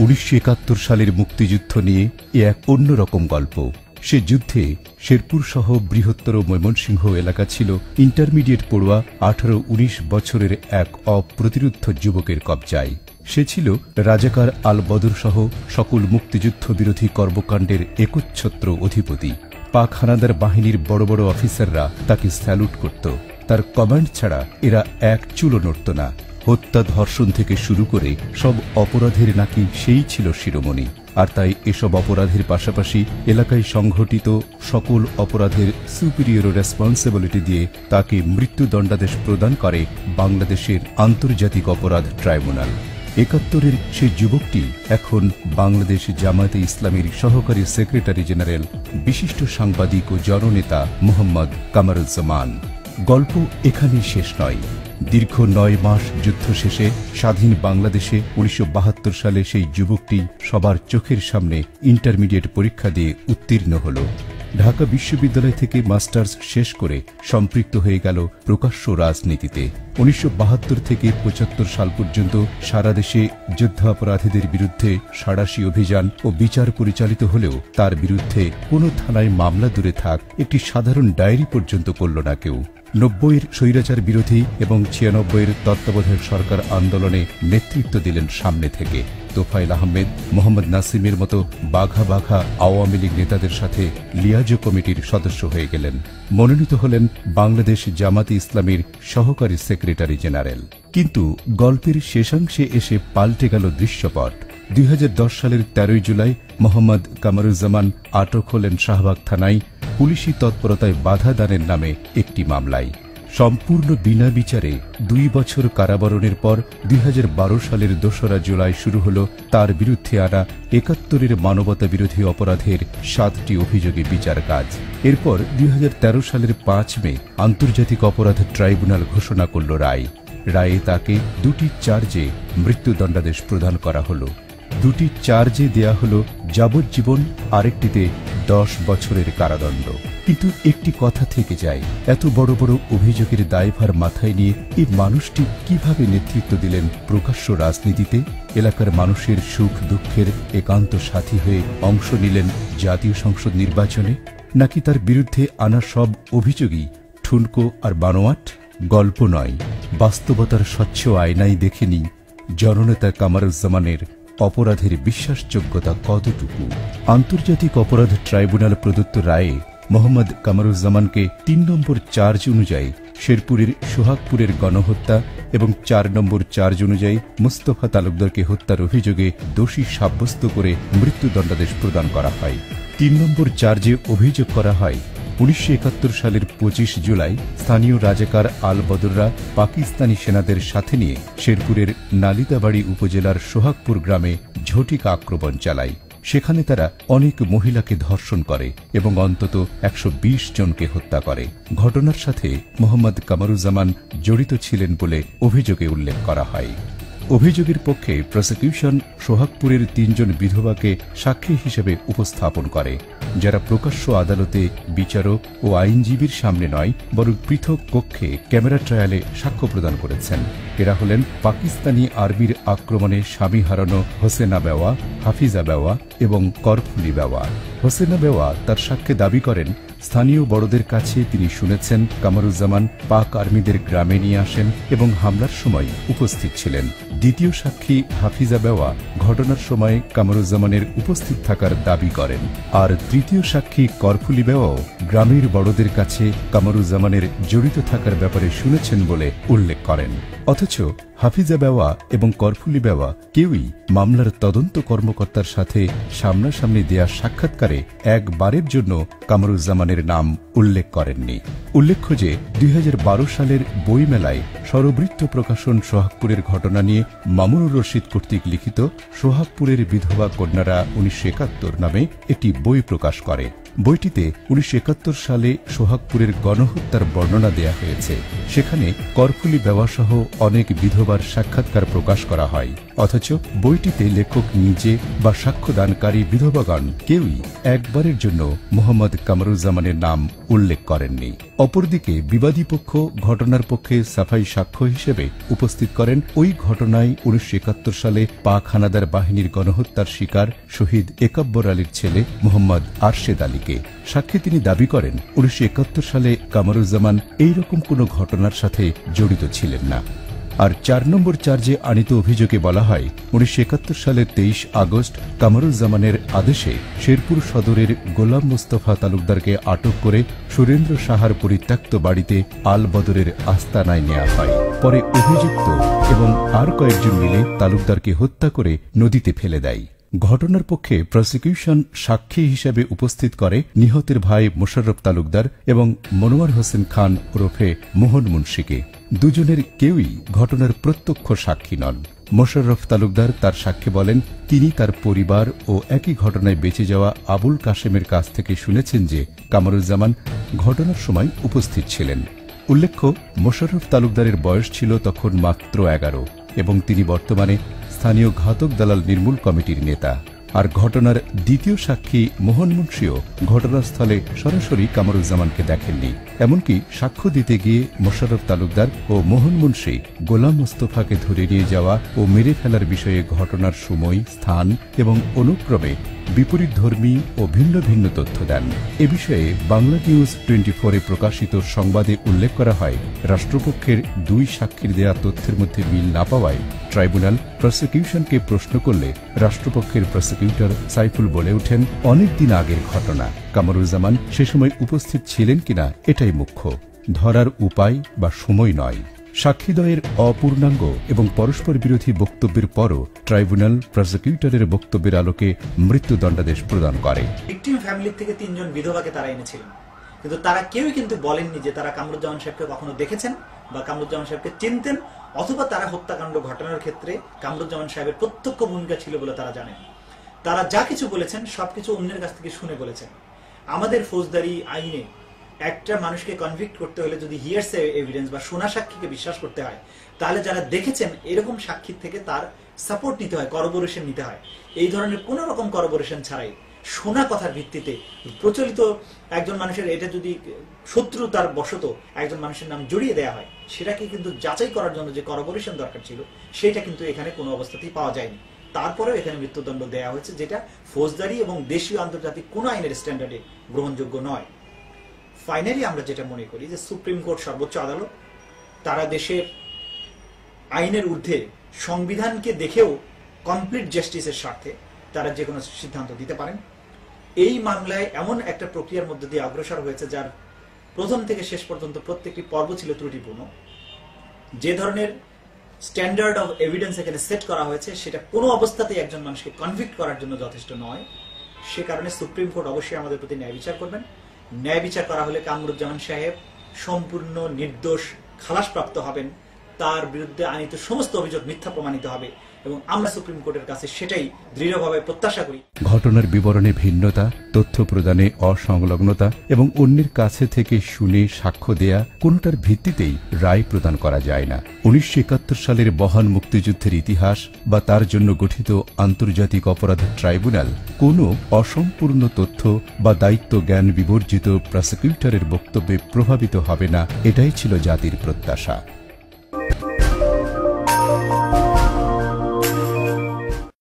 উনিশশো একাত্তর সালের মুক্তিযুদ্ধ নিয়ে এ এক অন্যরকম গল্প। সে যুদ্ধে শেরপুর সহ বৃহত্তর ময়মনসিংহ এলাকা ছিল ইন্টারমিডিয়েট পড়ুয়া আঠারো উনিশ বছরের এক অপ্রতিরুদ্ধ যুবকের কবজায়। সে ছিল রাজাকার আল বদর সহ সকল মুক্তিযুদ্ধ বিরোধী কর্মকাণ্ডের একচ্ছত্র অধিপতি। পাক হানাদার বাহিনীর বড় বড় অফিসাররা তাকে স্যালুট করত। তার কমান্ড ছাড়া এরা এক চুলো নড়ত না। হত্যা ধর্ষণ থেকে শুরু করে সব অপরাধের নাকি সেই ছিল শিরোমণি। আর তাই এসব অপরাধের পাশাপাশি এলাকায় সংঘটিত সকল অপরাধের সুপিরিয়র রেসপন্সিবিলিটি দিয়ে তাকে মৃত্যুদণ্ডাদেশ প্রদান করে বাংলাদেশের আন্তর্জাতিক অপরাধ ট্রাইব্যুনাল। একাত্তরের সেই যুবকটি এখন বাংলাদেশ জামায়াতে ইসলামীর সহকারী সেক্রেটারি জেনারেল, বিশিষ্ট সাংবাদিক ও জননেতা মোহাম্মদ কামারুজ্জামান। গল্প এখানেই শেষ নয়। দীর্ঘ নয় মাস যুদ্ধ শেষে স্বাধীন বাংলাদেশে উনিশশো বাহাত্তর সালে সেই যুবকটি সবার চোখের সামনে ইন্টারমিডিয়েট পরীক্ষা দিয়ে উত্তীর্ণ হল। ঢাকা বিশ্ববিদ্যালয় থেকে মাস্টার্স শেষ করে সম্পৃক্ত হয়ে গেল প্রকাশ্য রাজনীতিতে। উনিশশো বাহাত্তর থেকে পঁচাত্তর সাল পর্যন্ত সারা দেশে যুদ্ধাপরাধীদের বিরুদ্ধে সাড়াশি অভিযান ও বিচার পরিচালিত হলেও তার বিরুদ্ধে কোনো থানায় মামলা দূরে থাক, একটি সাধারণ ডায়েরি পর্যন্ত করল না কেউ। নব্বইয়ের স্বৈরাচার বিরোধী এবং ছিয়ানব্বইয়ের তত্ত্বাবধায়ক সরকার আন্দোলনে নেতৃত্ব দিলেন সামনে থেকে। তোফাইল আহমেদ, মোহাম্মদ নাসিমের মতো বাঘা বাঘা আওয়ামী লীগ নেতাদের সাথে লিয়াজো কমিটির সদস্য হয়ে গেলেন। মনোনীত হলেন বাংলাদেশ জামাতে ইসলামীর সহকারী সেক্রেটারি জেনারেল। কিন্তু গল্পের শেষাংশে এসে পাল্টে গেল দৃশ্যপট। দুই হাজার দশ সালের তেরোই জুলাই মোহাম্মদ কামারুজ্জামান আটক হলেন শাহবাগ থানায় পুলিশি তৎপরতায় বাধা দানের নামে একটি মামলায়। সম্পূর্ণ বিনা বিচারে দুই বছর কারাবরণের পর দুই হাজার বারো সালের দোসরা জুলাই শুরু হল তার বিরুদ্ধে আনা একাত্তরের মানবতা বিরোধী অপরাধের সাতটি অভিযোগে বিচার কাজ। এরপর দুই হাজার তেরো সালের পাঁচ মে আন্তর্জাতিক অপরাধ ট্রাইব্যুনাল ঘোষণা করল রায়। রায়ে তাকে দুটি চার্জে মৃত্যুদণ্ডাদেশ প্রদান করা হলো। দুটি চার্জে দেয়া হল যাবজ্জীবন, আরেকটিতে দশ বছরের কারাদণ্ড। কিন্তু একটি কথা থেকে যায়, এত বড় বড় অভিযোগের দায়ভার মাথায় নিয়ে এই মানুষটি কীভাবে নেতৃত্ব দিলেন প্রকাশ্য রাজনীতিতে? এলাকার মানুষের সুখ দুঃখের একান্ত সাথী হয়ে অংশ নিলেন জাতীয় সংসদ নির্বাচনে? নাকি তার বিরুদ্ধে আনা সব অভিযোগই ঠুনকো আর বানোয়াট? গল্প নয়, বাস্তবতার স্বচ্ছ আয়নাই দেখেনি জননেতা কামারুজ্জামানের অপরাধের বিশ্বাসযোগ্যতা কতটুকু? আন্তর্জাতিক অপরাধ ট্রাইব্যুনাল প্রদত্ত রায়ে মোহাম্মদ কামারুজ্জামানকে তিন নম্বর চার্জ অনুযায়ী শেরপুরের সোহাগপুরের গণহত্যা এবং চার নম্বর চার্জ অনুযায়ী মুস্তফা তালুকদারকে হত্যার অভিযোগে দোষী সাব্যস্ত করে মৃত্যুদণ্ডাদেশ প্রদান করা হয়। তিন নম্বর চার্জে অভিযোগ করা হয় উনিশশো একাত্তর সালের পঁচিশ জুলাই স্থানীয় রাজাকার আল বদররা পাকিস্তানি সেনাদের সাথে নিয়ে শেরপুরের নালিতাবাড়ি উপজেলার সোহাগপুর গ্রামে ঝটিকা আক্রমণ চালায়। সেখানে তারা অনেক মহিলাকে ধর্ষণ করে এবং অন্তত একশো বিশ জনকে হত্যা করে। ঘটনার সাথে মোহাম্মদ কামারুজ্জামান জড়িত ছিলেন বলে অভিযোগে উল্লেখ করা হয়। অভিযোগের পক্ষে প্রসিকিউশন সোহাগপুরের তিনজন বিধবাকে সাক্ষী হিসেবে উপস্থাপন করে। যারা প্রকাশ্য আদালতে বিচারক ও আইনজীবীর সামনে নয়, বরং পৃথক কক্ষে ক্যামেরা ট্রায়ালে সাক্ষ্য প্রদান করেছেন। এরা হলেন পাকিস্তানি আর্মির আক্রমণে স্বামী হারানো হোসেনা বেওয়া, হাফিজা বেওয়া এবং করফুলি বেওয়া। হোসেনা বেওয়া তার সাক্ষ্যে দাবি করেন, স্থানীয় বড়দের কাছে তিনি শুনেছেন কামারুজ্জামান পাক আর্মিদের গ্রামে নিয়ে আসেন এবং হামলার সময় উপস্থিত ছিলেন। দ্বিতীয় সাক্ষী হাফিজা বেওয়া ঘটনার সময় কামারুজ্জামানের উপস্থিত থাকার দাবি করেন। আর তৃতীয় সাক্ষী করফুলি বেওয়াও গ্রামের বড়দের কাছে কামারুজ্জামানের জড়িত থাকার ব্যাপারে শুনেছেন বলে উল্লেখ করেন। অথচ হাফিজা বেওয়া এবং করফুলি বেওয়া কেউই মামলার তদন্ত কর্মকর্তার সাথে সামনাসামনি দেয়া সাক্ষাৎকারে একবারের জন্য কামরুজ্জামানের নাম উল্লেখ করেননি। উল্লেখ্য যে দুই হাজার বারো সালের বইমেলায় সরবৃত্ত প্রকাশন সোহাগপুরের ঘটনা নিয়ে মামুনুর রশিদ কর্তৃক লিখিত সোহাগপুরের বিধবা কন্যারা উনিশশো একাত্তর নামে একটি বই প্রকাশ করে। বইটিতে উনিশশো একাত্তর সালে সোহাগপুরের গণহত্যার বর্ণনা দেয়া হয়েছে। সেখানে করফুলি সহ অনেক বিধবার সাক্ষাৎকার প্রকাশ করা হয়। অথচ বইটিতে লেখক নিজে বা সাক্ষ্যদানকারী বিধবাগণ কেউই একবারের জন্য মোহাম্মদ কামরুজ্জামানের নাম উল্লেখ করেননি। অপরদিকে বিবাদী পক্ষ ঘটনার পক্ষে সাফাই সাক্ষ্য হিসেবে উপস্থিত করেন। ওই ঘটনায় উনিশশো একাত্তর সালে পাক হানাদার বাহিনীর গণহত্যার শিকার শহীদ একাব্বর আলীর ছেলে মোহাম্মদ আরশেদ আলীকে সাক্ষী তিনি দাবি করেন, উনিশশো একাত্তর সালে কামরুজ্জামান এইরকম কোনো ঘটনার সাথে জড়িত ছিলেন না। আর চার নম্বর চার্জে আনিত অভিযোগে বলা হয়, উনিশশো একাত্তর সালের তেইশ আগস্ট কামরুজ্জামানের আদেশে শেরপুর সদরের গোলাম মোস্তফা তালুকদারকে আটক করে সুরেন্দ্র সাহার পরিত্যক্ত বাড়িতে আল বদরের আস্তানায় নেওয়া হয়। পরে অভিযুক্ত এবং আর কয়েকজন মিলে তালুকদারকে হত্যা করে নদীতে ফেলে দেয়। ঘটনার পক্ষে প্রসিকিউশন সাক্ষী হিসেবে উপস্থিত করে নিহতের ভাই মোশাররফ তালুকদার এবং মনোয়ার হোসেন খান ওরফে মোহন মুন্সিকে। দুজনের কেউই ঘটনার প্রত্যক্ষ সাক্ষী নন। মোশাররফ তালুকদার তার সাক্ষী বলেন, তিনি তার পরিবার ও একই ঘটনায় বেঁচে যাওয়া আবুল কাশেমের কাছ থেকে শুনেছেন যে কামরুজ্জামান ঘটনার সময় উপস্থিত ছিলেন। উল্লেখ্য, মোশাররফ তালুকদারের বয়স ছিল তখন মাত্র এগারো এবং তিনি বর্তমানে স্থানীয় ঘাতক দালাল নির্মূল কমিটির নেতা। আর ঘটনার দ্বিতীয় সাক্ষী মোহন মুন্সিও ঘটনাস্থলে সরাসরি কামরুজ্জামানকে দেখেননি। এমনকি সাক্ষ্য দিতে গিয়ে মোশারফ তালুকদার ও মোহন মুন্সি গোলাম মোস্তফাকে ধরে নিয়ে যাওয়া ও মেরে ফেলার বিষয়ে ঘটনার সময়, স্থান এবং অনুক্রমে বিপরীত ধর্মী ও ভিন্ন ভিন্ন তথ্য দেন। এ বিষয়ে বাংলা নিউজ টোয়েন্টি ফোরে প্রকাশিত সংবাদে উল্লেখ করা হয়, রাষ্ট্রপক্ষের দুই সাক্ষীর দেয়া তথ্যের মধ্যে মিল না পাওয়ায় ট্রাইব্যুনাল প্রসিকিউশনকে প্রশ্ন করলে রাষ্ট্রপক্ষের প্রসিকিউটর সাইফুল বলে ওঠেন, অনেক দিন আগের ঘটনা। কামরুজ্জামান সে সময় উপস্থিত ছিলেন কিনা এটাই মুখ্য। ধরার উপায় বা সময় নয়। সাক্ষীদ্বয়ের অপূর্ণাঙ্গ এবং পরস্পর বিরোধী বক্তব্যের পরও ট্রাইব্যুনাল প্রসিকিউটরের বক্তব্যের আলোকে মৃত্যুদণ্ডাদেশ প্রদান করে। ভিকটিম ফ্যামিলি থেকে তিনজন বিধবাকে তারা এনেছিলেন কিন্তু তারা কেউই কিন্তু বলেননি যে তারা কামরুজ্জামান সাহেবকে কখনো দেখেছেন বা কামরুজ্জামান সাহেবকে চিনতেন অথবা তারা হত্যাকাণ্ড ঘটনার ক্ষেত্রে কামরুজ্জামান সাহেবের প্রত্যক্ষ ভূমিকা ছিল বলে তারা জানেন। তারা যা কিছু বলেছেন সবকিছু অন্যের কাছ থেকে শুনে বলেছেন। আমাদের ফৌজদারি আইনে একটা মানুষকে কনভিক্ট করতে হলে যদি হিয়ার্স এভিডেন্স বা সোনা সাক্ষীকে বিশ্বাস করতে হয়, তাহলে যারা দেখেছেন এরকম সাক্ষীর থেকে তার সাপোর্ট নিতে হয় করবোরেশন নিতে হয়। এই ধরনের কোন রকম করবোরেশন ছাড়াই শোনা কথার ভিত্তিতে প্রচলিত একজন মানুষের এটা যদি শত্রু তার বশত একজন মানুষের নাম জড়িয়ে দেওয়া হয়, সেটাকে কিন্তু যাচাই করার জন্য যে করবোরেশন দরকার ছিল, সেটা কিন্তু এখানে কোনো অবস্থাতেই পাওয়া যায়নি। তারপরেও এখানে মৃত্যুদণ্ড দেওয়া হয়েছে, যেটা ফৌজদারি এবং দেশীয় আন্তর্জাতিক কোনো আইনের স্ট্যান্ডার্ডে গ্রহণযোগ্য নয়। ফাইনালি আমরা যেটা মনে করি যে সুপ্রিম কোর্ট সর্বোচ্চ আদালত, তারা দেশের আইনের ঊর্ধ্বে সংবিধানকে দেখেও কমপ্লিট জাস্টিসের স্বার্থে তারা যে কোনো সিদ্ধান্ত দিতে পারেন। এই মামলায় এমন একটা প্রক্রিয়ার মধ্যে দিয়ে অগ্রসর হয়েছে যার প্রথম থেকে শেষ পর্যন্ত প্রত্যেকটি পর্ব ছিল ত্রুটিপূর্ণ। যে ধরনের স্ট্যান্ডার্ড অফ এভিডেন্স এখানে সেট করা হয়েছে, সেটা কোনো অবস্থাতেই একজন মানুষকে কনভিক্ট করার জন্য যথেষ্ট নয়। সে কারণে সুপ্রিম কোর্ট অবশ্যই আমাদের প্রতি ন্যায় বিচার করবেন। ন্যায় বিচার করা হলে কামরুজ্জামান সাহেব সম্পূর্ণ নির্দোষ খালাসপ্রাপ্ত হবেন। তার বিরুদ্ধে আনিত সমস্ত অভিযোগ মিথ্যা প্রমাণিত হবে এবং আমরা সুপ্রিম কোর্টের কাছে সেটাই দৃঢ়ভাবে প্রত্যাশা করি। ঘটনার বিবরণে ভিন্নতা, তথ্য প্রদানে অসংলগ্নতা এবং অন্যের কাছে থেকে শুনে সাক্ষ্য দেয়া কোনটার ভিত্তিতেই রায় প্রদান করা যায় না। উনিশশো একাত্তর সালের বহান মুক্তিযুদ্ধের ইতিহাস বা তার জন্য গঠিত আন্তর্জাতিক অপরাধ ট্রাইব্যুনাল কোনো অসম্পূর্ণ তথ্য বা দায়িত্ব জ্ঞান বিবর্জিত প্রসিকিউটরের বক্তব্যে প্রভাবিত হবে না, এটাই ছিল জাতির প্রত্যাশা।